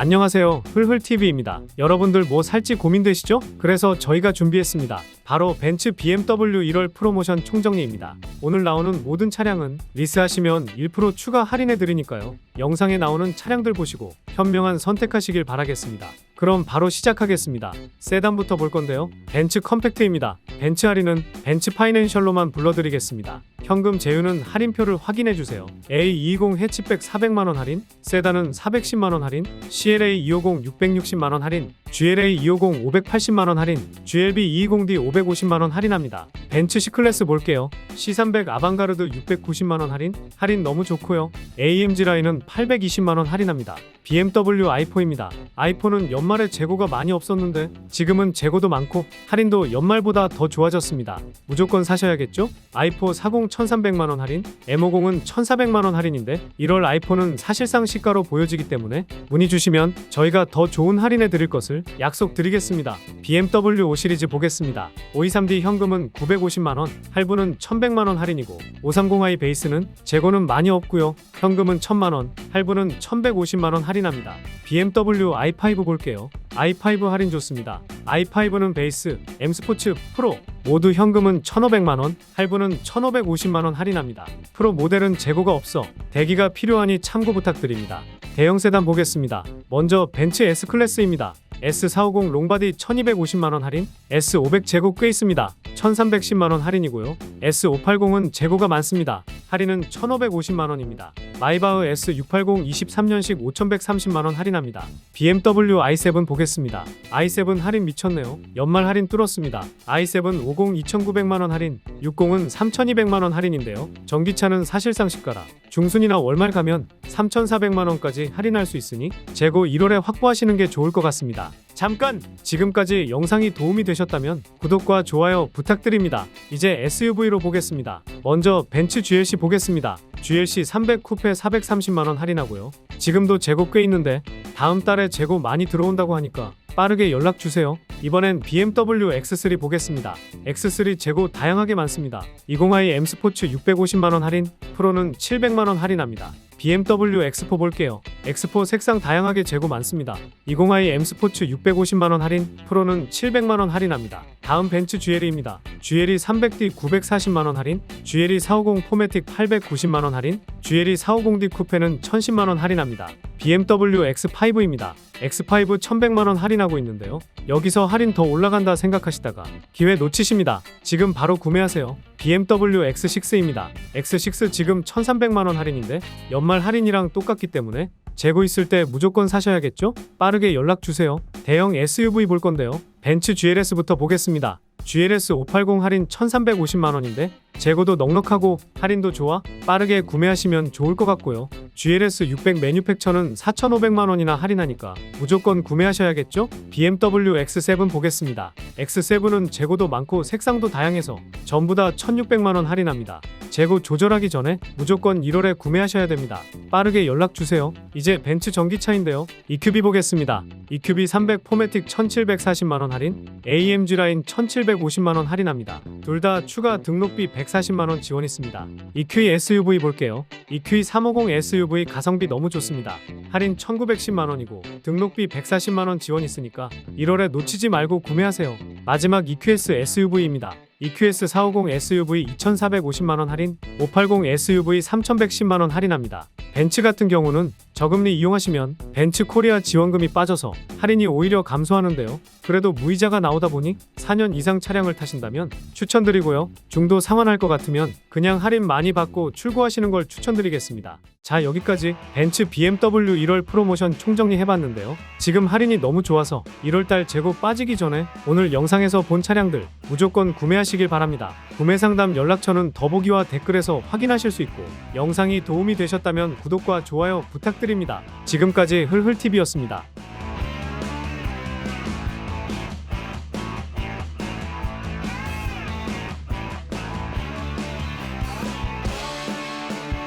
안녕하세요. 흘흘TV입니다. 여러분들 뭐 살지 고민되시죠? 그래서 저희가 준비했습니다. 바로 벤츠 BMW 1월 프로모션 총정리입니다. 오늘 나오는 모든 차량은 리스하시면 1% 추가 할인해 드리니까요. 영상에 나오는 차량들 보시고 현명한 선택하시길 바라겠습니다. 그럼 바로 시작하겠습니다. 세단부터 볼 건데요. 벤츠 컴팩트입니다. 벤츠 할인은 벤츠 파이낸셜로만 불러드리겠습니다. 현금 제휴는 할인표를 확인해 주세요. A220 해치백 400만 원 할인, 세단은 410만 원 할인, CLA 250 660만 원 할인, GLA 250 580만 원 할인, GLB 220D 550만 원 할인합니다. 벤츠 C클래스 볼게요. C300 아방가르드 690만 원 할인, 할인 너무 좋고요. AMG 라인은 820만 원 할인합니다. BMW i4입니다. i4는 연말에 재고가 많이 없었는데 지금은 재고도 많고 할인도 연말보다 더 좋아졌습니다. 무조건 사셔야겠죠? i4 40 1300만 원 할인, M50은 1400만 원 할인인데 1월 i4는 사실상 시가로 보여지기 때문에 문의 주시면 저희가 더 좋은 할인해 드릴 것을 약속드리겠습니다. BMW 5 시리즈 보겠습니다. 523D 현금은 950만 원, 할부는 1100만 원 할인이고 530i 베이스는 재고는 많이 없고요. 현금은 1000만 원, 할부는 1150만 원 할인합니다. BMW i5 볼게요. i5 할인 좋습니다. i5는 베이스, M 스포츠, 프로 모두 현금은 1,500만 원, 할부는 1,550만 원 할인합니다. 프로 모델은 재고가 없어 대기가 필요하니 참고 부탁드립니다. 대형 세단 보겠습니다. 먼저 벤츠 S 클래스입니다. S450 롱바디 1250만 원 할인, S500 재고 꽤 있습니다. 1310만 원 할인이고요. S580은 재고가 많습니다. 할인은 1550만 원입니다. 마이바흐 S680 23년식 5130만 원 할인합니다. BMW i7 보겠습니다. i7 할인 미쳤네요. 연말 할인 뚫었습니다. i7 50 2900만 원 할인, 60은 3200만 원 할인인데요. 전기차는 사실상 시가라. 중순이나 월말 가면 3400만 원까지 할인할 수 있으니 재고 1월에 확보하시는 게 좋을 것 같습니다. 잠깐! 지금까지 영상이 도움이 되셨다면 구독과 좋아요 부탁드립니다. 이제 SUV로 보겠습니다. 먼저 벤츠 GLC 보겠습니다. GLC 300 쿠페 430만원 할인하고요. 지금도 재고 꽤 있는데 다음 달에 재고 많이 들어온다고 하니까 빠르게 연락 주세요. 이번엔 BMW X3 보겠습니다. X3 재고 다양하게 많습니다. 20i M 스포츠 650만원 할인, 프로는 700만원 할인합니다. BMW X4 볼게요. X4 색상 다양하게 재고 많습니다. 20i M 스포츠 650만원 할인, 프로는 700만원 할인합니다. 다음 벤츠 GLE입니다. GLE 300D 940만원 할인, GLE 450 포매틱 890만원 할인, GLE 450D 쿠페는 1010만원 할인합니다. BMW X5입니다. X5 1100만원 할인하고 있는데요. 여기서 할인 더 올라간다 생각하시다가 기회 놓치십니다. 지금 바로 구매하세요. BMW X6입니다. X6 지금 1300만원 할인인데 연말 할인이랑 똑같기 때문에 재고 있을 때 무조건 사셔야겠죠? 빠르게 연락 주세요. 대형 SUV 볼 건데요. 벤츠 GLS부터 보겠습니다. GLS 580 할인 1350만 원인데 재고도 넉넉하고 할인도 좋아 빠르게 구매하시면 좋을 것 같고요. GLS 600 매뉴팩처는 4,500만 원이나 할인하니까 무조건 구매하셔야겠죠? BMW X7 보겠습니다. X7은 재고도 많고 색상도 다양해서 전부 다 1,600만 원 할인합니다. 재고 조절하기 전에 무조건 1월에 구매하셔야 됩니다. 빠르게 연락 주세요. 이제 벤츠 전기차인데요. EQB 보겠습니다. EQB 300 포매틱 1,740만 원 할인, AMG 라인 1,750만 원 할인합니다. 둘 다 추가 등록비 140만 원 지원 있습니다. EQE SUV 볼게요. EQE 350 SUV 가성비 너무 좋습니다. 할인 1,910만 원이고 등록비 140만 원 지원 있으니까 1월에 놓치지 말고 구매하세요. 마지막 EQS SUV입니다. EQS 450 SUV 2,450만 원 할인, 580 SUV 3,110만 원 할인합니다. 벤츠 같은 경우는 저금리 이용하시면 벤츠 코리아 지원금이 빠져서 할인이 오히려 감소하는데요. 그래도 무이자가 나오다 보니 4년 이상 차량을 타신다면 추천드리고요. 중도 상환할 것 같으면 그냥 할인 많이 받고 출고하시는 걸 추천드리겠습니다. 자 여기까지 벤츠 BMW 1월 프로모션 총정리 해봤는데요. 지금 할인이 너무 좋아서 1월달 재고 빠지기 전에 오늘 영상에서 본 차량들 무조건 구매하시길 바랍니다. 구매 상담 연락처는 더보기와 댓글에서 확인하실 수 있고 영상이 도움이 되셨다면 구독과 좋아요 부탁드립니다. 지금까지 흘흘TV였습니다.